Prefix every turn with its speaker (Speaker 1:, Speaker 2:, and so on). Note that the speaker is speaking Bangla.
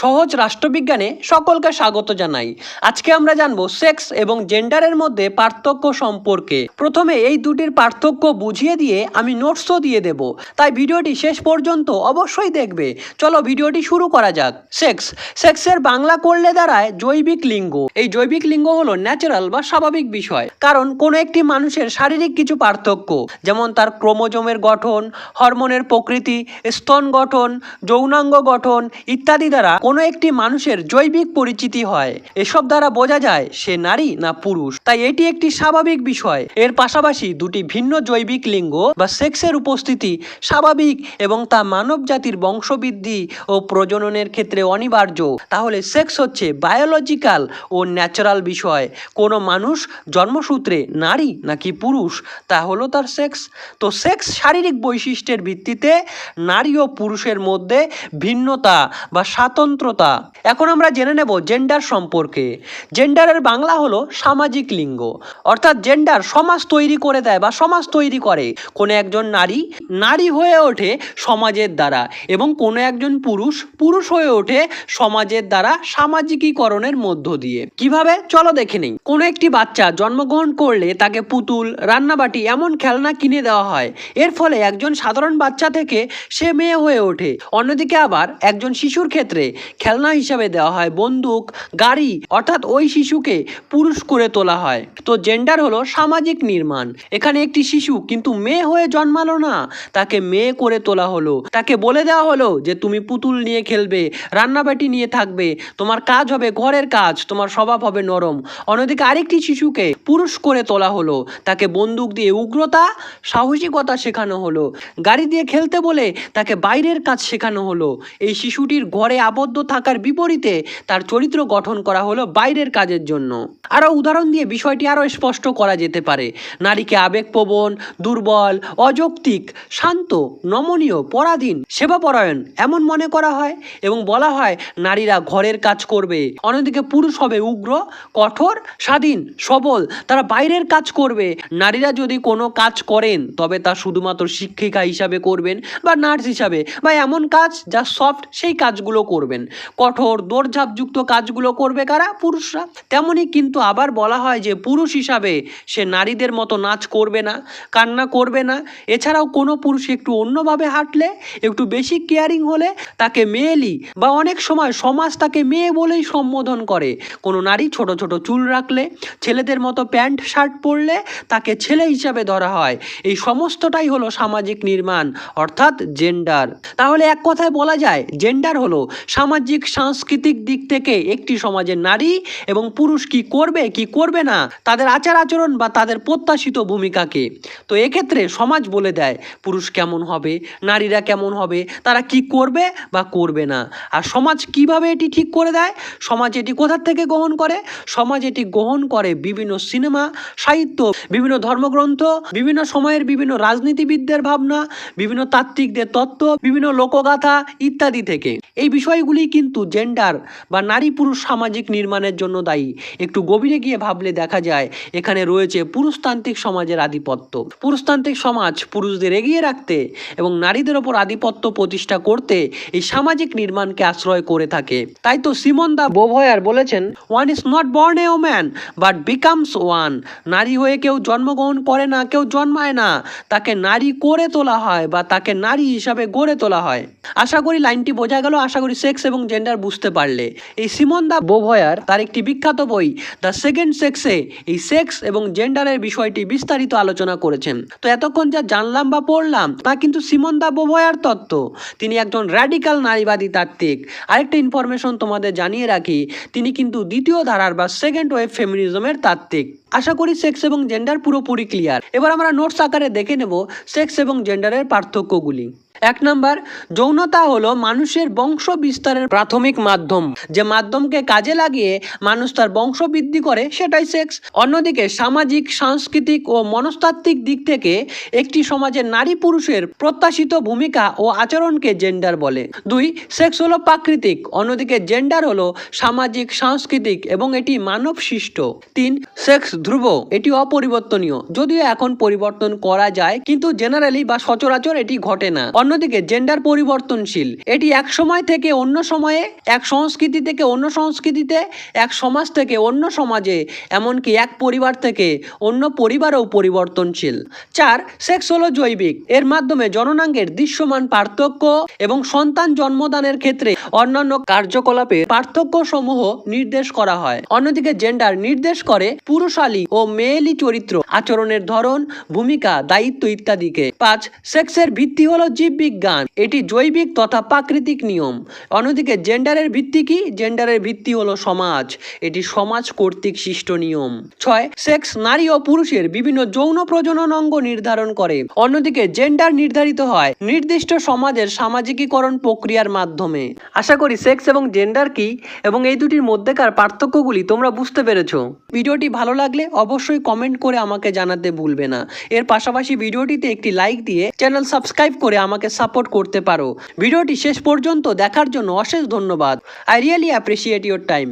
Speaker 1: সহজ রাষ্ট্রবিজ্ঞানে সকলকে স্বাগত জানাই। আজকে আমরা জানব সেক্স এবং জেন্ডারের মধ্যে পার্থক্য সম্পর্কে। প্রথমে এই দুটির পার্থক্য বুঝিয়ে দিয়ে আমি নোটসও দিয়ে দেব। তাই ভিডিওটি শেষ পর্যন্ত অবশ্যই দেখবে। চলো ভিডিওটি শুরু করা যাক। সেক্স, সেক্সের বাংলা করলে দাঁড়ায় জৈবিক লিঙ্গ। এই জৈবিক লিঙ্গ হলো ন্যাচারাল বা স্বাভাবিক বিষয়। কারণ কোনো একটি মানুষের শারীরিক কিছু পার্থক্য, যেমন তার ক্রোমোজোমের গঠন, হরমোনের প্রকৃতি, স্তন গঠন, যৌনাঙ্গ গঠন ইত্যাদি দ্বারা কোনো একটি মানুষের জৈবিক পরিচিতি হয়। এসব দ্বারা বোঝা যায়, সে নারী না পুরুষ। তাই এটি একটি স্বাভাবিক বিষয়। এর পাশাপাশি দুটি ভিন্ন জৈবিক লিঙ্গ বা সেক্সের উপস্থিতি স্বাভাবিক এবং তা মানব জাতির বংশবৃদ্ধি ও প্রজননের ক্ষেত্রে অনিবার্য। তাহলে সেক্স হচ্ছে বায়োলজিক্যাল ও ন্যাচারাল বিষয়। কোনো মানুষ জন্মসূত্রে নারী নাকি পুরুষ, তা হলো তার সেক্স। তো সেক্স শারীরিক বৈশিষ্ট্যের ভিত্তিতে নারী ও পুরুষের মধ্যে ভিন্নতা বা স্বাতন্ত্রতা। এখন আমরা জেনে নেব জেন্ডার সম্পর্কে। জেন্ডারের বাংলা হলো সামাজিক লিঙ্গ। অর্থাৎ জেন্ডার সমাজ তৈরি করে দেয় বা সমাজ তৈরি করে। কোনো একজন নারী নারী হয়ে ওঠে সমাজের দ্বারা এবং কোনো একজন পুরুষ পুরুষ হয়ে ওঠে সমাজের দ্বারা সামাজিকীকরণের মধ্য দিয়ে। কীভাবে? চলো দেখে নেই। কোনো একটি বাচ্চা জন্মগ্রহণ করলে তাকে পুতুল, রান্নাবাটি, এমন খেলনা কিনে দেওয়া হয়। এর ফলে একজন সাধারণ বাচ্চা থেকে সে মেয়ে হয়ে ওঠে। অন্যদিকে আবার একজন শিশুর ক্ষেত্রে খেলনা হিসাবে দেওয়া হয়, বন্দুক, গাড়ি, অর্থাৎ ওই শিশুকে পুরুষ করে তোলা হয়। তো জেন্ডার হলো সামাজিক নির্মাণ। এখানে একটি শিশু কিন্তু মেয়ে হয়ে জন্মালো না, তাকে মেয়ে করে তোলা হলো। তাকে বলে দেওয়া হলো যে, তুমি পুতুল নিয়ে খেলবে, রান্নাবাটি নিয়ে থাকবে, তোমার কাজ হবে ঘরের কাজ, তোমার স্বভাব হবে নরম। অন্যদিকে আরেকটি শিশুকে পুরুষ করে তোলা হলো। তাকে বন্দুক দিয়ে উগ্রতা, সাহসিকতা শেখানো হলো। গাড়ি দিয়ে খেলতে বলে তাকে বাইরের কাজ শেখানো হলো। এই শিশুটির ঘরে আবদ্ধ থাকার বিপরীতে তার চরিত্র গঠন করা হলো বাইরের কাজের জন্য। আরও উদাহরণ দিয়ে বিষয়টি আরও স্পষ্ট করা যেতে পারে। নারীকে আবেগপ্রবণ, দুর্বল, অযৌক্তিক, শান্ত, নমনীয়, পরাধীন, সেবাপরায়ণ এমন মনে করা হয় এবং বলা হয় নারীরা ঘরের কাজ করবে। অন্যদিকে পুরুষ হবে উগ্র, কঠোর, স্বাধীন, সবল, তারা বাইরের কাজ করবে। নারীরা যদি কোনো কাজ করেন, তবে তা শুধুমাত্র শিক্ষিকা হিসাবে করবেন বা নার্স হিসাবে বা এমন কাজ যা সফট, সেই কাজগুলো করবেন। কঠোর দৌড়ঝাঁপযুক্ত কাজগুলো করবে কারা? পুরুষরা। তেমনই কিন্তু আবার বলা হয় যে পুরুষ হিসাবে সে নারীদের মতো নাচ করবে না, কান্না করবে না। এছাড়াও কোনো পুরুষ একটু অন্যভাবে হাঁটলে, একটু বেশি কেয়ারিং হলে তাকে মেয়েলি বা অনেক সময় সমাজ তাকে মেয়ে বলেই সম্বোধন করে। কোনো নারী ছোট ছোট চুল রাখলে, ছেলেদের মতো প্যান্ট, শার্ট পরলে তাকে ছেলে হিসাবে ধরা হয়। এই সমস্তটাই হলো সামাজিক নির্মাণ, অর্থাৎ জেন্ডার তাহলে এক কথায় বলা যায় জেন্ডার হলো সামাজিক সাংস্কৃতিক দিক থেকে একটি সমাজের নারী এবং পুরুষ কি করবে কি করবে না, তাদের আচার আচরণ বা তাদের প্রত্যাশিত ভূমিকাকে তো এক্ষেত্রে সমাজ বলে দেয়, পুরুষ কেমন হবে, নারীরা কেমন হবে, তারা কি করবে বা করবে না। আর সমাজ কীভাবে এটি ঠিক করে দেয়? সমাজ এটি কোথার থেকে গ্রহণ করে? সমাজ এটি গ্রহণ করে বিভিন্ন সিনেমা, সাহিত্য, বিভিন্ন ধর্মগ্রন্থ, বিভিন্ন সময়ের বিভিন্ন রাজনীতিবিদদের ভাবনা, বিভিন্ন তাত্ত্বিকদের তত্ত্ব, বিভিন্ন লোকগাথা ইত্যাদি থেকে। এই বিষয়গুলি কিন্তু জেন্ডার বা নারী পুরুষ সামাজিক নির্মাণের জন্য দায়ী। একটু গভীরে গিয়ে ভাবলে দেখা যায়, এখানে রয়েছে পুরুষতান্ত্রিক সমাজের আধিপত্য। পুরুষতান্ত্রিক সমাজ পুরুষদের এগিয়ে রাখতে এবং নারীদের ওপর আধিপত্য প্রতিষ্ঠা করতে এই সামাজিক নির্মাণকে আশ্রয় করে থাকে। তাই তো সিমন দা বোভয়ার বলেছেন one is not born a man but becomes one নারী হয়ে কেউ জন্মগ্রহণ করে না, কেউ জন্মায় না। তাকে নারী করে তোলা হয় বা তাকে নারী হিসাবে গড়ে তোলা হয়। আশা করি লাইনটি বোঝা গেল। আশা করি সেক্স এবং জেন্ডার বুঝতে পারলে। এই সিমন দা বোভয়ার তার একটি বিখ্যাত বই দ্য সেকেন্ড সেক্সে এই সেক্স এবং জেন্ডারের বিষয়টি বিস্তারিত আলোচনা করেছেন। তো এতক্ষণ যা জানলাম বা পড়লাম, তা কিন্তু সিমন দা বোভয়ার তত্ত্ব। তিনি একজন র্যাডিক্যাল নারীবাদী তাত্ত্বিক। আরেকটা ইনফরমেশন তোমাদের জানিয়ে রাখি, তিনি কিন্তু দ্বিতীয় ধারার বা সেকেন্ড ওয়েভ ফেমিনিজমের তাত্ত্বিক। আশা করি সেক্স এবং জেন্ডার পুরোপুরি ক্লিয়ার এবার আমরা নোটস আকারে দেখে নেব সেক্স এবং জেন্ডারের পার্থক্যগুলি। এক নাম্বার, যৌনতা হলো মানুষের বংশ বিস্তারের প্রাথমিক মাধ্যম। যে মাধ্যমকে কাজে লাগিয়ে মানুষ তার বংশ বৃদ্ধি করে, সেটাই সেক্স। অন্যদিকে সামাজিক, সাংস্কৃতিক ও মনস্তাত্ত্বিক দিক থেকে একটি সমাজের নারী পুরুষের প্রত্যাশিত ভূমিকা ও আচরণকে জেন্ডার বলে। দুই, সেক্স হলো প্রাকৃতিক, অন্যদিকে জেন্ডার হলো সামাজিক, সাংস্কৃতিক এবং এটি মানব সৃষ্ট তিন, সেক্স ধ্রুব, এটি অপরিবর্তনীয়, যদিও এখন পরিবর্তন করা যায়, কিন্তু জেনারেলি বা সচরাচর এটি ঘটে না। অন্য অন্যদিকে জেন্ডার পরিবর্তনশীল। এটি এক সময় থেকে অন্য সময়ে, এক সংস্কৃতি থেকে অন্য সংস্কৃতিতে, এক সমাজ থেকে অন্য সমাজে, এমনকি এক পরিবার থেকে অন্য পরিবারেও পরিবর্তনশীল। চার সেক্স হলো জৈবিক এর মাধ্যমে জননাঙ্গের দৃশ্যমান পার্থক্য এবং সন্তান জন্মদানের ক্ষেত্রে অন্যান্য কার্যকলাপের পার্থক্য সমূহ নির্দেশ করা হয়। অন্যদিকে জেন্ডার নির্দেশ করে পুরুষালী ও মেয়েলি চরিত্র, আচরণের ধরন, ভূমিকা, দায়িত্ব ইত্যাদিকে। পাঁচ, সেক্সের ভিত্তি হলো জীববিজ্ঞান এটি জৈবিক তথা প্রাকৃতিক নিয়ম। অন্যদিকে জেন্ডারের ভিত্তি কি? জেন্ডারের ভিত্তি হলো সমাজ। এটি সমাজ কর্তৃক সৃষ্ট নিয়ম। ছয়, সেক্স, নারী ও পুরুষের বিভিন্ন যৌন প্রজনন অঙ্গ নির্ধারণ করে। অন্যদিকে জেন্ডার নির্ধারিত হয় নির্দিষ্ট সমাজের সামাজিকীকরণ প্রক্রিয়ার মাধ্যমে। আশা করি সেক্স এবং জেন্ডার কি? এবং এই দুটির মধ্যেকার পার্থক্যগুলি তোমরা বুঝতে পেরেছ। ভিডিওটি ভালো লাগলে অবশ্যই কমেন্ট করে আমাকে জানাতে ভুলবে না। এর পাশাপাশি ভিডিওটিতে একটি লাইক দিয়ে চ্যানেল সাবস্ক্রাইব করে আমাকে সাপোর্ট করতে পারো। ভিডিওটি শেষ পর্যন্ত দেখার জন্য অশেষ ধন্যবাদ। I really appreciate your time